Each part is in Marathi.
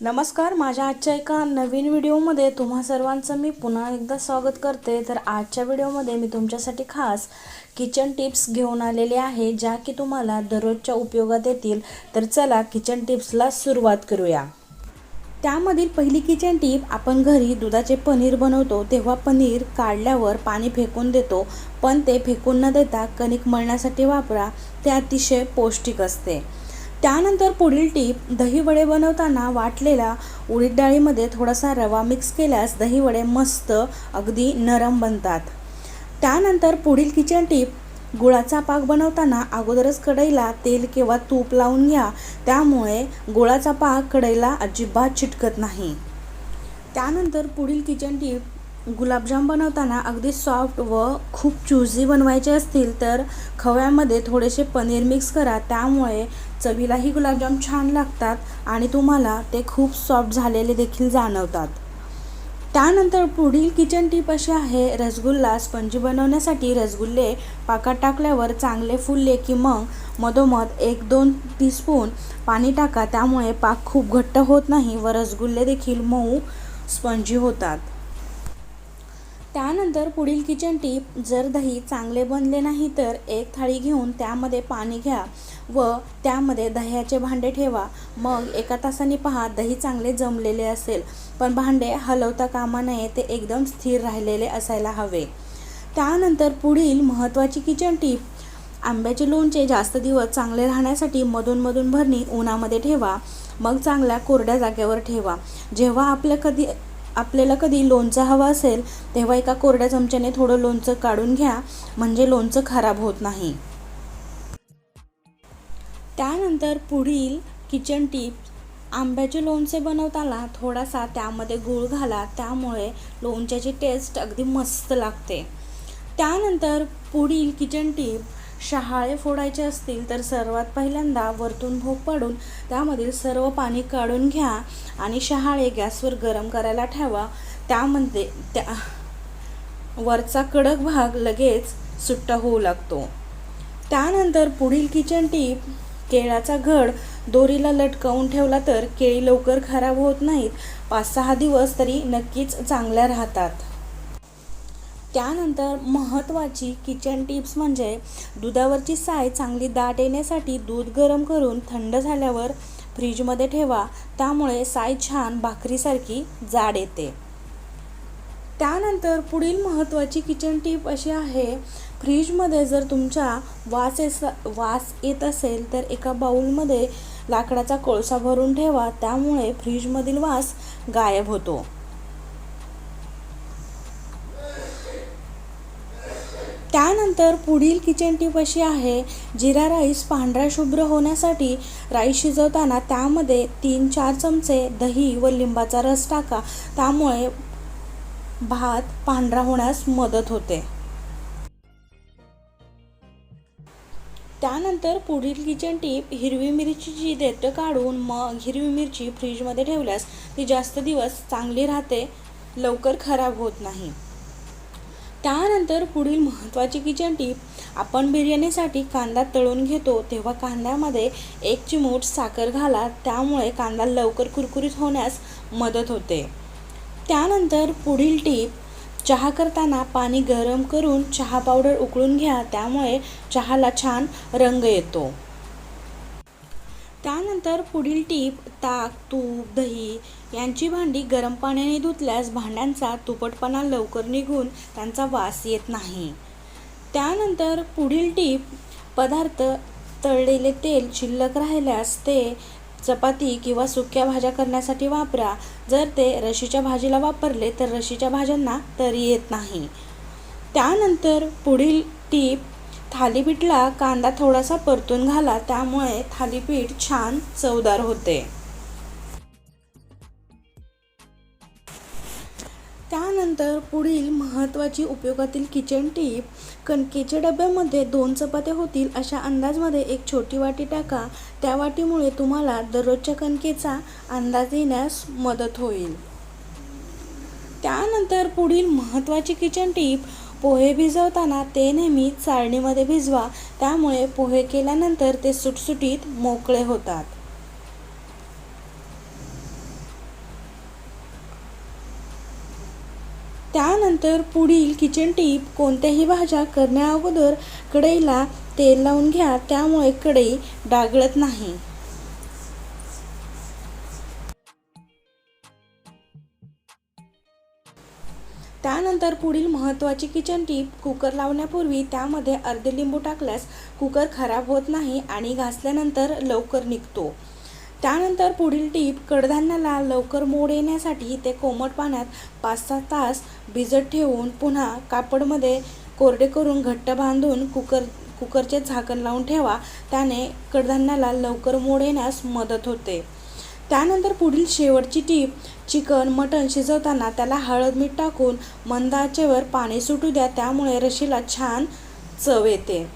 नमस्कार माझ्या आजच्या एका नवीन व्हिडिओमध्ये तुम्हा सर्वांचं मी पुन्हा एकदा स्वागत करते. तर आजच्या व्हिडिओमध्ये मी तुमच्यासाठी खास किचन टिप्स घेऊन आलेले आहे ज्या की तुम्हाला दररोजच्या उपयोगात येतील. तर चला किचन टिप्सला सुरुवात करूया. त्यामधील पहिली किचन टीप आपण घरी दुधाचे पनीर बनवतो तेव्हा पनीर काढल्यावर पाणी फेकून देतो. पण ते फेकून न देता कणिक मळण्यासाठी वापरा ते अतिशय पौष्टिक असते. त्यानंतर पुढील टीप दहीवडे बनवताना वाटलेला उडीद डाळीमध्ये थोडासा रवा मिक्स केल्यास दहीवडे मस्त अगदी नरम बनतात. त्यानंतर पुढील किचन टीप गुळाचा पाक बनवताना अगोदरच कढईला तेल किंवा तूप लावून घ्या. त्यामुळे गुळाचा पाक कढईला अजिबात चिटकत नाही. त्यानंतर पुढील किचन टीप गुलाबजाम बनवताना अगदी सॉफ्ट व खूप चुझी बनवायचे असतील तर खव्यामध्ये थोडेसे पनीर मिक्स करा. त्यामुळे चवीलाही गुलाबजाम छान लागतात आणि तुम्हाला ते खूप सॉफ्ट झालेले देखील जाणवतात. त्यानंतर पुढील किचन टीप अशी आहे रसगुल्ला स्पंजी बनवण्यासाठी रसगुल्ले पाकात टाकल्यावर चांगले फुलले की मग मधोमध एक दोन टीस्पून पाणी टाका. त्यामुळे पाक खूप घट्ट होत नाही व रसगुल्ले देखील मऊ स्पंजी होतात. त्यानंतर पुढील किचन टीप जर दही चांगले बनले नाही तर एक थाळी घेऊन त्यामध्ये पाणी घ्या व त्यामध्ये दह्याचे भांडे ठेवा. मग एका तासाने पहा दही चांगले जमलेले असेल पण भांडे हलवता कामा नये ते एकदम स्थिर राहिलेले असायला हवे. त्यानंतर पुढील महत्त्वाची किचन टीप आंब्याचे लोणचे जास्त दिवस चांगले राहण्यासाठी मधून मधून भरणी उन्हामध्ये ठेवा. मग चांगल्या कोरड्या जागेवर ठेवा. जेव्हा आपल्या कधी आपल्याला कधी लोणचं हवं असेल तेव्हा एका कोरड्या चमच्याने थोडं लोणचं काढून घ्या म्हणजे लोणचं खराब होत नाही. त्यानंतर पुढील किचन टिप आंब्याचे लोणचे बनवताना थोडासा त्यामध्ये गूळ घाला त्यामुळे लोणच्याची टेस्ट अगदी मस्त लागते. त्यानंतर पुढील किचन टीप शहाळे फोडायचे असतील तर सर्वात पहिल्यांदा वरतून भोग पाडून त्यामधील सर्व पाणी काढून घ्या आणि शहाळे गॅसवर गरम करायला ठेवा. त्यामध्ये त्या वरचा कडक भाग लगेच सुट्टा होऊ लागतो. त्यानंतर पुढील किचन टीप केळाचा घड दोरीला लटकवून ठेवला तर केळी लवकर खराब होत नाहीत. पाच सहा दिवस तरी नक्कीच चांगल्या राहतात. त्यानंतर महत्त्वाची किचन टिप्स म्हणजे दुधावरची साय चांगली दाट येण्यासाठी दूध गरम करून थंड झाल्यावर फ्रीजमध्ये ठेवा. त्यामुळे साय छान भाकरीसारखी जाड येते. त्यानंतर पुढील महत्त्वाची किचन टीप अशी आहे फ्रीजमध्ये जर तुमच्या वास येस वास येत असेल तर एका बाऊलमध्ये लाकडाचा कोळसा भरून ठेवा. त्यामुळे फ्रीजमधील वास गायब होतो. त्यानंतर पुढील किचन टीप अशी आहे जिरा राईस पांढरा शुभ्र होण्यासाठी राईस शिजवताना त्यामध्ये तीन चार चमचे दही व लिंबाचा रस टाका. त्यामुळे भात पांढरा होण्यास मदत होते. त्यानंतर पुढील किचन टीप हिरवी मिरचीची देतं काढून मग हिरवी मिरची फ्रीजमध्ये ठेवल्यास ती जास्त दिवस चांगली राहते लवकर खराब होत नाही. त्यानंतर पुढील महत्त्वाची किचन टीप आपण बिर्याणीसाठी कांदा तळून घेतो तेव्हा कांद्यामध्ये एक चिमूट साखर घाला त्यामुळे कांदा लवकर कुरकुरीत होण्यास मदत होते. त्यानंतर पुढील टीप चहा करताना पाणी गरम करून चहा पावडर उकळून घ्या त्यामुळे चहाला छान रंग येतो. त्यानंतर पुढील टीप ताक तूप दही यांची भांडी गरम पाण्याने धुतल्यास भांड्यांचा तुपटपणा लवकर निघून त्यांचा वास येत नाही. त्यानंतर पुढील टीप पदार्थ तळलेले तेल शिल्लक राहिल्यास ते चपाती किंवा सुक्या भाज्या करण्यासाठी वापरा. जर ते रशीच्या भाजीला वापरले तर रशीच्या भाज्यांना तरी येत नाही. त्यानंतर पुढील टीप थालीपीठला कांदा थोडासा परतून घाला त्यामुळे थालीपीठ छान चवदार होते. त्यानंतर पुढील महत्त्वाची उपयोगातील किचन टीप कणकेच्या डब्यामध्ये दोन चपात्या होतील अशा अंदाजमध्ये एक छोटी वाटी टाका. त्या वाटीमुळे तुम्हाला दररोजच्या कणकेचा अंदाज येण्यास मदत होईल. त्यानंतर पुढील महत्त्वाची किचन टीप पोहे भिजवताना ते नेहमी चाळणीमध्ये भिजवा त्यामुळे पोहे केल्यानंतर ते सुटसुटीत मोकळे होतात. त्यानंतर पुढील किचन टीप कोणत्याही भाज्या करण्या अगोदर कढईला तेल लावून घ्या त्यामुळे कढई डागळत नाही. त्यानंतर पुढील महत्त्वाची किचन टीप कुकर लावण्यापूर्वी त्यामध्ये अर्धे लिंबू टाकल्यास कुकर खराब होत नाही आणि घासल्यानंतर लवकर निघतो. त्यानंतर पुढील टीप कडधान्याला लवकर मोड येण्यासाठी ते कोमट पाण्यात पाच सहा तास भिजत ठेवून पुन्हा कापडमध्ये कोरडे करून घट्ट बांधून कुकर कुकरचे झाकण लावून ठेवा. त्याने कडधान्याला लवकर मोड येण्यास मदत होते. त्यानंतर पुढील शेवटची टीप चिकन मटण शिजवताना त्याला हळद मीठ टाकून मंद आचेवर पाणी सुटू द्या त्यामुळे रशीला छान चव येते.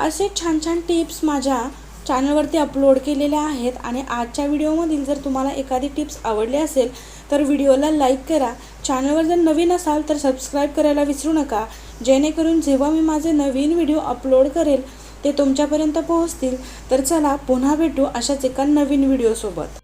असे छान छान टिप्स माझ्या चॅनलवरती अपलोड केलेल्या आहेत आणि आजच्या व्हिडिओमधील जर तुम्हाला एखादी टिप्स आवडली असेल तर व्हिडिओला लाईक करा. चॅनलवर जर नवीन असाल तर सबस्क्राईब करायला विसरू नका. जेणेकरून जेव्हा मी माझे नवीन व्हिडिओ अपलोड करेल ते तुमच्यापर्यंत पोहोचतील. तर चला पुन्हा भेटू अशाच एका नवीन व्हिडिओसोबत.